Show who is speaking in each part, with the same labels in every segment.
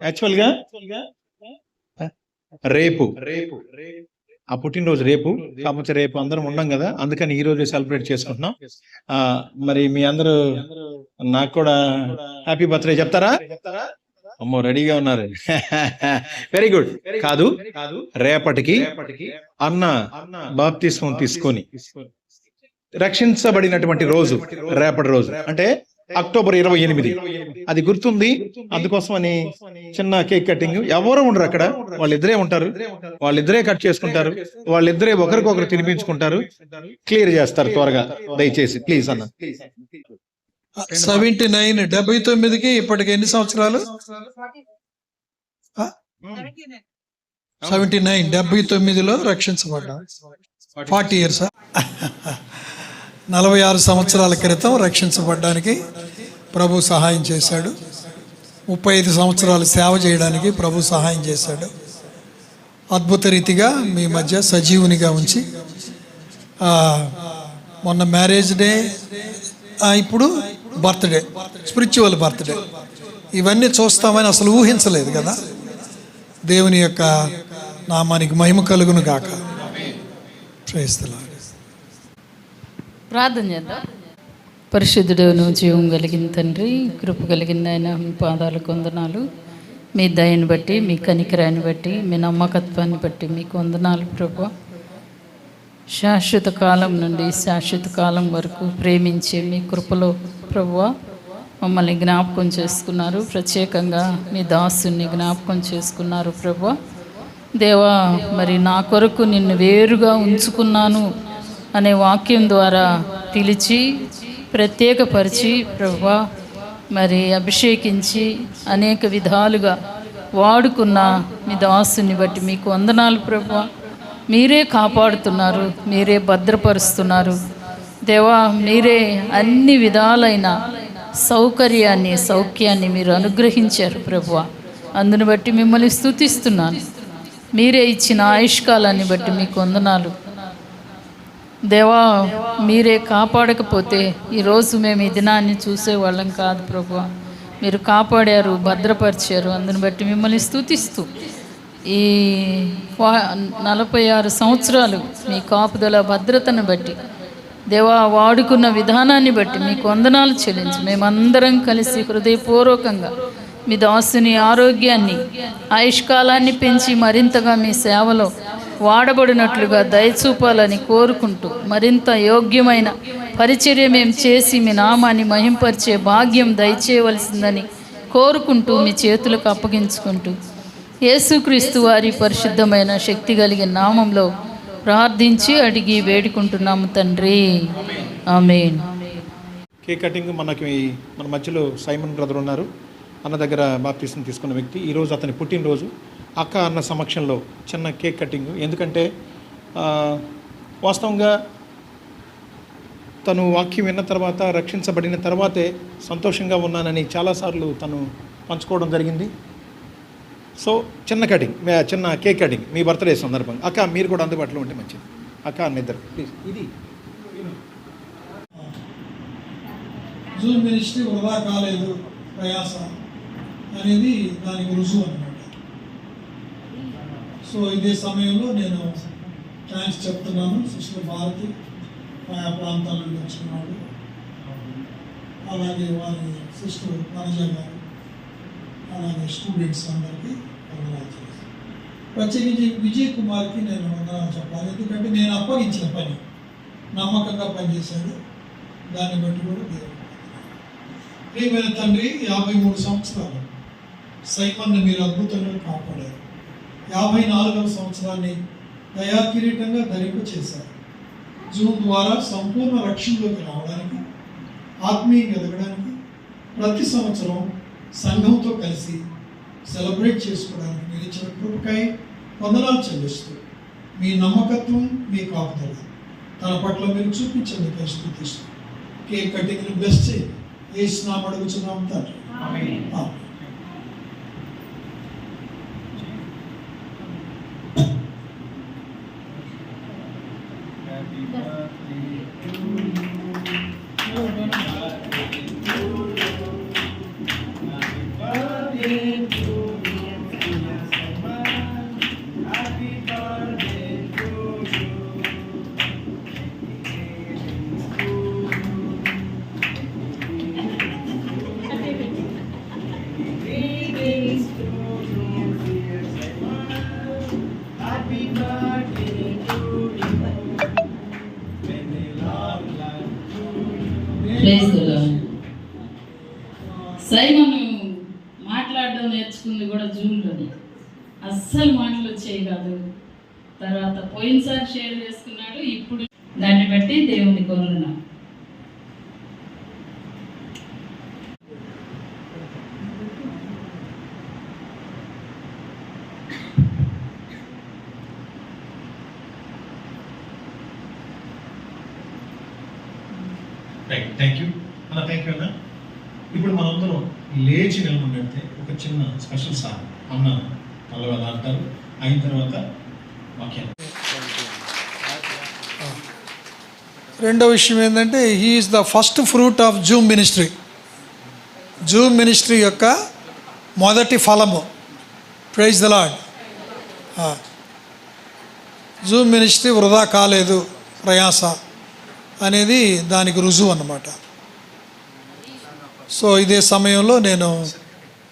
Speaker 1: యాక్చువల్గా రేపు రేపు ఆ పుట్టినరోజు రేపు కాకపోతే రేపు అందరం ఉండం కదా అందుకని ఈ రోజు సెలబ్రేట్ చేసుకుంటున్నాం. మరి మీ అందరూ నాకు కూడా హ్యాపీ బర్త్డే చెప్తారా? అమ్మో రెడీగా ఉన్నారు. వెరీ గుడ్ కాదు రేపటికి అన్న బాప్తిస్మం తీసుకొని రక్షించబడినటువంటి రోజు రేపటి రోజు. అంటే అక్టోబర్ ఇరవై ఎనిమిది. అది గుర్తుంది? అందుకోసమని చిన్న కేక్ కటింగ్. ఎవరు ఉండరు అక్కడ. వాళ్ళిద్దరే ఉంటారు. వాళ్ళిద్దరే కట్ చేసుకుంటారు. వాళ్ళిద్దరే ఒకరికొకరు తినిపించుకుంటారు. క్లియర్ చేస్తారు త్వరగా. దయచేసి. ప్లీజ్ అన్న.
Speaker 2: సెవెంటీ నైన్ డెబ్బై తొమ్మిదికి ఇప్పటికి ఎన్ని సంవత్సరాలు? సెవెంటీ నైన్ డెబ్బై తొమ్మిదిలో రక్షించబడ్డా. Forty years? నలభై ఆరు సంవత్సరాల క్రితం రక్షించబడ్డానికి ప్రభు సహాయం చేశాడు. ముప్పై ఐదు సంవత్సరాలు సేవ చేయడానికి ప్రభు సహాయం చేశాడు. అద్భుత రీతిగా మీ మధ్య సజీవునిగా ఉంచి మొన్న మ్యారేజ్ డే ఆ, ఇప్పుడు బర్త్డే స్పిరిచువల్ బర్త్డే. ఇవన్నీ చూస్తామని అసలు ఊహించలేదు కదా. దేవుని యొక్క నామానికి మహిమ కలుగును గాక. ప్రేస్తలా
Speaker 3: ప్రార్థన చేద్దాం. పరిశుద్ధుడును జీవం కలిగిన తండ్రి కృప కలిగిన ఆయన మీ పాదాలకు వందనాలు. మీ దయని బట్టి మీ కనికరాన్ని బట్టి మీ నమ్మకత్వాన్ని బట్టి మీకు వందనాలు ప్రభు. శాశ్వత కాలం నుండి శాశ్వత కాలం వరకు ప్రేమించే మీ కృపలో ప్రభు మమ్మల్ని జ్ఞాపకం చేసుకున్నారు. ప్రత్యేకంగా మీ దాసుని జ్ఞాపకం చేసుకున్నారు ప్రభు. దేవా మరి నా కొరకు నిన్ను వేరుగా ఉంచుకున్నాను. అనే వాక్యం ద్వారా పిలిచి ప్రత్యేకపరిచి ప్రభా మరి అభిషేకించి అనేక విధాలుగా వాడుకున్న మీ దాసుని బట్టి మీకు వందనాలు ప్రభా. మీరే కాపాడుతున్నారు మీరే భద్రపరుస్తున్నారు. దేవా మీరే అన్ని విధాలైన సౌకర్యాన్ని సౌఖ్యాన్ని మీరు అనుగ్రహించారు ప్రభు. అందుని బట్టి మిమ్మల్ని స్తుతిస్తున్నాను. మీరే ఇచ్చిన ఆయుష్కాలాన్ని బట్టి మీకు వందనాలు. దేవా మీరే కాపాడకపోతే ఈరోజు మేము ఈ దినాన్ని చూసేవాళ్ళం కాదు ప్రభు మీరు కాపాడారు భద్రపరిచారు. అందుని బట్టి మిమ్మల్ని స్తుతిస్తూ ఈ నలభై ఆరు సంవత్సరాలు మీ కాపుదల భద్రతను బట్టి దేవా వాడుకున్న విధానాన్ని బట్టి మీకు వందనాలు చెల్లించి. మేమందరం కలిసి హృదయపూర్వకంగా మీ దాసుని ఆరోగ్యాన్ని ఆయుష్కాలాన్ని పెంచి మరింతగా మీ సేవలో వాడబడినట్లుగా దయచూపాలని కోరుకుంటూ మరింత యోగ్యమైన పరిచర్య మేము చేసి మీ నామాన్ని మహింపరిచే భాగ్యం దయచేయవలసిందని కోరుకుంటూ మీ చేతులకు అప్పగించుకుంటూ యేసుక్రీస్తు వారి పరిశుద్ధమైన శక్తి కలిగిన నామంలో ప్రార్థించి అడిగి వేడుకుంటున్నాము తండ్రి. ఆమెన్.
Speaker 1: కేక్ కటింగ్ మనకి మన మధ్యలో సైమన్ బ్రదర్ ఉన్నారు. అన్న దగ్గర బాప్తీసం తీసుకున్న వ్యక్తి. ఈరోజు అతని పుట్టినరోజు. అక్క అన్న సమక్షంలో చిన్న కేక్ కటింగ్. ఎందుకంటే వాస్తవంగా తను వాక్యం విన్న తర్వాత రక్షించబడిన తర్వాతే సంతోషంగా ఉన్నానని చాలాసార్లు తను పంచుకోవడం జరిగింది. సో చిన్న కటింగ్ మే- చిన్న కేక్ కటింగ్ మీ బర్త్డే సందర్భంగా. అక్క మీరు కూడా అందుబాటులో ఉంటే మంచిది. అక్క అన్న ఇద్దరు ప్లీజ్. ఇది.
Speaker 2: జూన్ మినిస్ట్రీ వృధా కాలేదు ప్రయాస అనేది దానికి రుజువు అన్నమాట. సో ఇదే సమయంలో నేను థ్యాంక్స్ చెప్తున్నాను సిస్టర్ భారతి ఆయా ప్రాంతాల నుండి వచ్చినాడు అలాగే వారి సిస్టర్ మనజ గారు అలాగే స్టూడెంట్స్ అందరికీ వందనాలు చేస్తాను ప్రత్యేకించి విజయ్ కుమార్కి నేను వందనాలు చెప్పాలి. ఎందుకంటే నేను అప్పగించిన పని నమ్మకంగా పనిచేశాడు. దాన్ని బట్టి కూడా దేవుడు ప్రియమైన తండ్రి యాభై మూడు సంవత్సరాలు సైమన్ను మీరు అద్భుతంగా కాపాడారు. యాభై నాలుగవ సంవత్సరాన్ని దయా కిరీటంగా ధరింపు చేశారు. జూన్ ద్వారా సంపూర్ణ రక్షణలోకి రావడానికి ఆత్మీయంగా ఎదగడానికి ప్రతి సంవత్సరం సంఘంతో కలిసి సెలబ్రేట్ చేసుకోవడానికి మీరు ఇచ్చిన కృపకై వందనాలు చెల్లిస్తూ మీ నమ్మకత్వం మీ కాపుదల తన పట్ల మీరు చూపించండి పరిస్థితిస్తూ కేక్ కటింగ్ని బెస్ట్ చేయండి. ఏ స్నాం అడుగుతున్నాం తండ్రి ఆమేన్.
Speaker 3: మాట్లాడడం నేర్చుకుంది కూడా జూన్లోనే. అస్సలు మాటలు వచ్చేవి కాదు. తర్వాత పోయినసారి షేర్ చేసుకున్నాడు ఇప్పుడు దాన్ని బట్టి దేవుని వందనం
Speaker 1: రైట్ థ్యాంక్ యూ అలా థ్యాంక్ యూ అన్న. ఇప్పుడు మనందరం లేచి నిలబడితే ఒక చిన్న స్పెషల్ సాంగ్ అన్న పల్లవి అలా అంటారు. అయిన తర్వాత వాక్యాలు.
Speaker 2: రెండో విషయం ఏంటంటే he is the first fruit of zoom ministry zoom ministry యొక్క మొదటి ఫలము. Praise the lord zoom ministry వృధా కాలేదు. ప్రయాస. అనేది దానికి రుజువు అన్నమాట. సో ఇదే సమయంలో నేను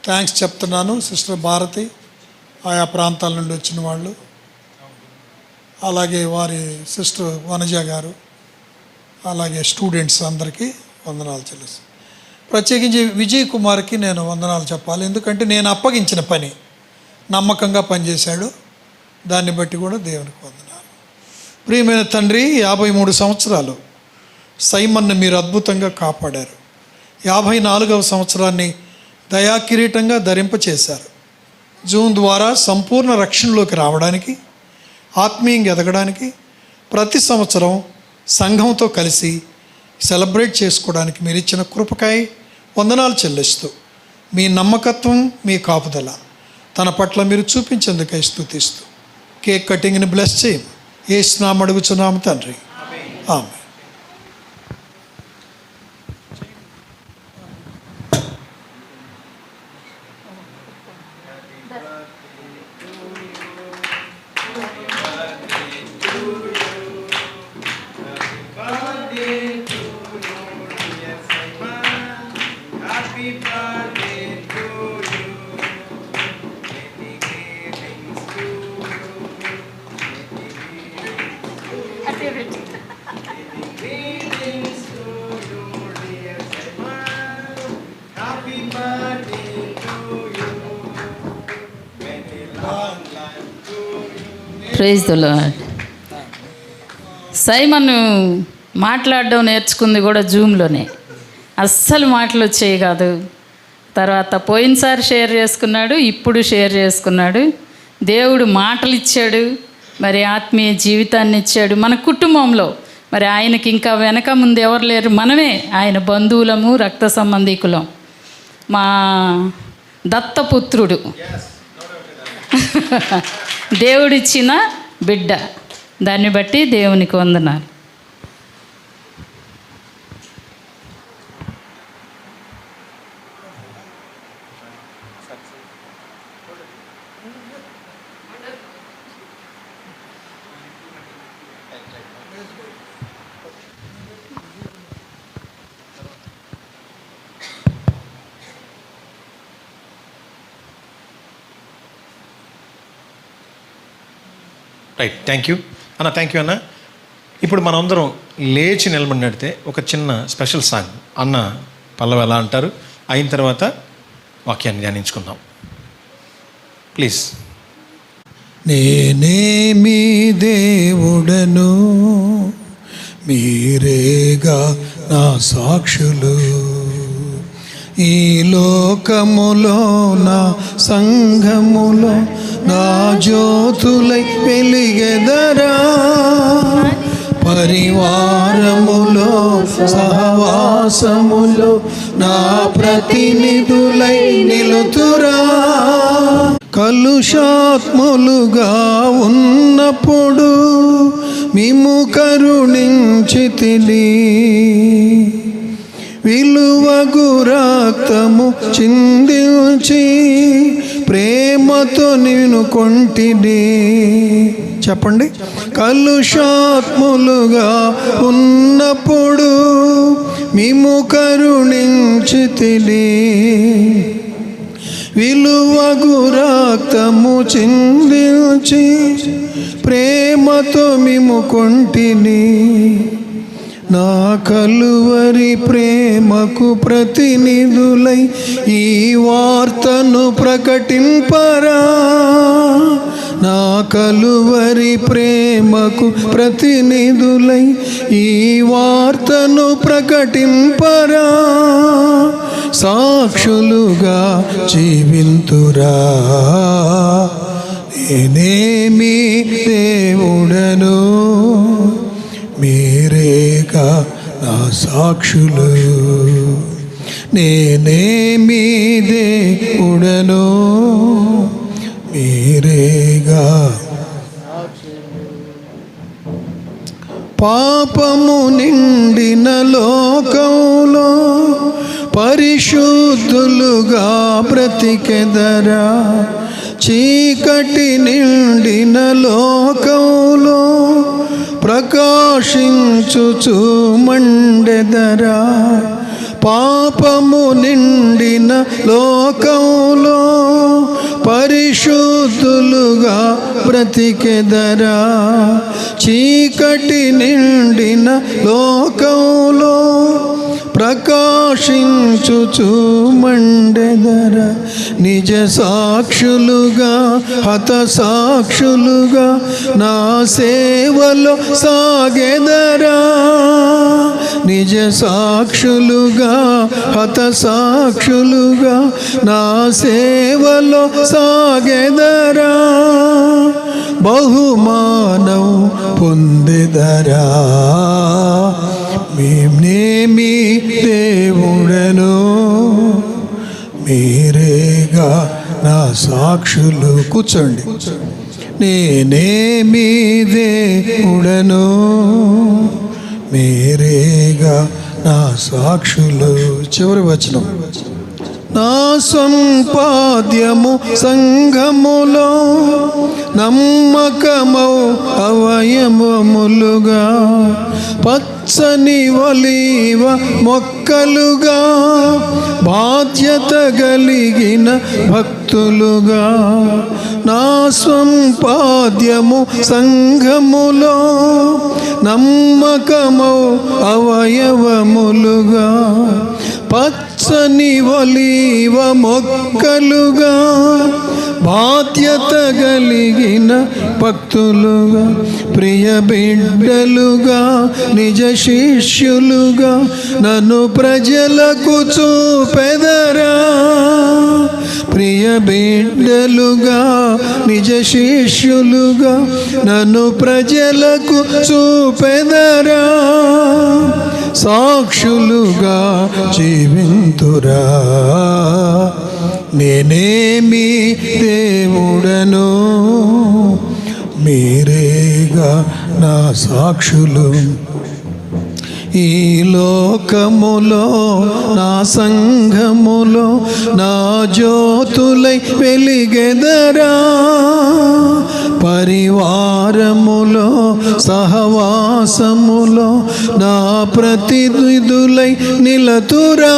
Speaker 2: థ్యాంక్స్ చెప్తున్నాను సిస్టర్ భారతి ఆయా ప్రాంతాల నుండి వచ్చిన వాళ్ళు అలాగే వారి సిస్టర్ వనజ గారు అలాగే స్టూడెంట్స్ అందరికీ వందనాలు చెల్లిస్తాను ప్రత్యేకించి విజయ్ కుమార్కి నేను వందనాలు చెప్పాలి. ఎందుకంటే నేను అప్పగించిన పని నమ్మకంగా పనిచేశాడు. దాన్ని బట్టి కూడా దేవునికి వందనాలు. ప్రియమైన తండ్రి యాభై మూడు సంవత్సరాలు సైమన్ను మీరు అద్భుతంగా కాపాడారు. యాభై నాలుగవ సంవత్సరాన్ని దయాకిరీటంగా ధరింపచేశారు. జూన్ ద్వారా సంపూర్ణ రక్షణలోకి రావడానికి ఆత్మీయంగా ఎదగడానికి ప్రతి సంవత్సరం సంఘంతో కలిసి సెలబ్రేట్ చేసుకోవడానికి మీరు ఇచ్చిన కృపకాయ వందనాలు చెల్లిస్తూ మీ నమ్మకత్వం మీ కాపుదల తన పట్ల మీరు చూపించేందుకై స్థుతిస్తూ కేక్ కటింగ్ని బ్లెస్ చేయం. ఏ స్నామడుగుచున్నాము తండ్రి. ఆమె
Speaker 3: ప్రైజ్ ద లార్డ్ సైమన్ మాట్లాడడం నేర్చుకుంది కూడా జూమ్లోనే అస్సలు మాటలు వచ్చేవి కాదు. తర్వాత పోయినసారి షేర్ చేసుకున్నాడు ఇప్పుడు షేర్ చేసుకున్నాడు. దేవుడు మాటలు ఇచ్చాడు మరి ఆత్మీయ జీవితాన్ని ఇచ్చాడు. మన కుటుంబంలో మరి ఆయనకి ఇంకా వెనక ముందు ఎవరు లేరు? మనమే. ఆయన బంధువులము రక్త సంబంధికులం. మా దత్తపుత్రుడు. దేవుడిచ్చిన బిడ్డ. దాన్ని బట్టి దేవునికి వందనాలు.
Speaker 1: రైట్ థ్యాంక్ యూ అన్న థ్యాంక్ యూ అన్న. ఇప్పుడు మనందరం లేచి నిలబడి నడితే ఒక చిన్న స్పెషల్ సాంగ్ అన్న పల్లవి ఎలా అంటారు. అయిన తర్వాత వాక్యాన్ని ధ్యానించుకుందాం. ప్లీజ్
Speaker 2: నేనే మీ దేవుడను మీరేగా నా సాక్షులు. ఈ లోకములో నా సంఘములో నా జ్యోతులై వెలిగెదరా. పరివారములో సహవాసములో నా ప్రతినిధులై నిలుతురా. కలుషాత్ములుగా ఉన్నప్పుడు మిము కరుణించితిని విలువగు రక్తము చిందించి ప్రేమతో నేను కొంటిని. చెప్పండి. కలుషాత్ములుగా ఉన్నప్పుడు మిము కరుణించితిని విలువగు రక్తము చిందించి ప్రేమతో మేము కొంటిని. నా కలువరి ప్రేమకు ప్రతినిధులై ఈ వార్తను ప్రకటింపరా. నా కలువరి ప్రేమకు ప్రతినిధులై ఈ వార్తను ప్రకటింపరా. సాక్షులుగా జీవింతురా. నేనేమి దేవుడను? మీరేగా నా సాక్షులు. నేనేమి దేవుడను మీరేగా. పాపము నిండిన లోకంలో పరిశుద్ధులుగా బ్రతికెదరా. చీకటి నిండిన లోకంలో ప్రకాశించుచు మండెదరా. పాపము నిండిన లోకంలో పరిశుద్ధులుగా బ్రతికెదరా. చీకటి నిండిన లోకంలో ప్రకాశించుచు మండెదర నిజ సాక్షులుగా హత సాక్షులుగా నా సేవలో సాగెదరా. నిజ సాక్షులుగా హత సాక్షులుగా నా సేవలో సాగెదరా. బహుమానం పొందెదరా. సాక్షులు కూర్చోండి. నేనేమి దేవుడను మీరేగా నా సాక్షులు. చివరి వచనం. నా సంపాద్యము సంఘములో నమ్మకమౌ అవయవములుగా పచ్చని వలీవ మొక్కలుగా బాధ్యత కలిగిన భక్తులుగా. నా సంపాద్యము సంఘములో నమ్మకము అవయవములుగా. పచ్చని ఒలీవ మొక్కలుగా బాధ్యత కలిగిన భక్తులుగా ప్రియ బిడ్డలుగా నిజ శిష్యులుగా నన్ను ప్రజలకు చూపెదరా. ప్రియ బిడ్డలుగా నిజ శిష్యులుగా నన్ను ప్రజలకు చూపెదరా. సాక్షులుగా జీవింతురా. నేనేమి దేవుడను? మీరేగా నా సాక్షులు? ఈ లోకములో నా సంఘములో నా జ్యోతులై వెలిగెదరా? పరివారములో సహవాసములో నా ప్రతినిధులై నిలతురా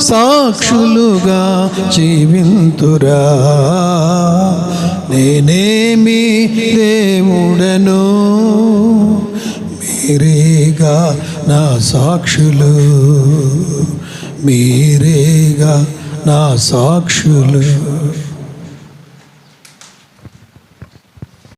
Speaker 2: సాక్షులుగా జీవింతురా. నేనేమి దేవుడను మీరేగా నా సాక్షులు మీరేగా నా సాక్షులు.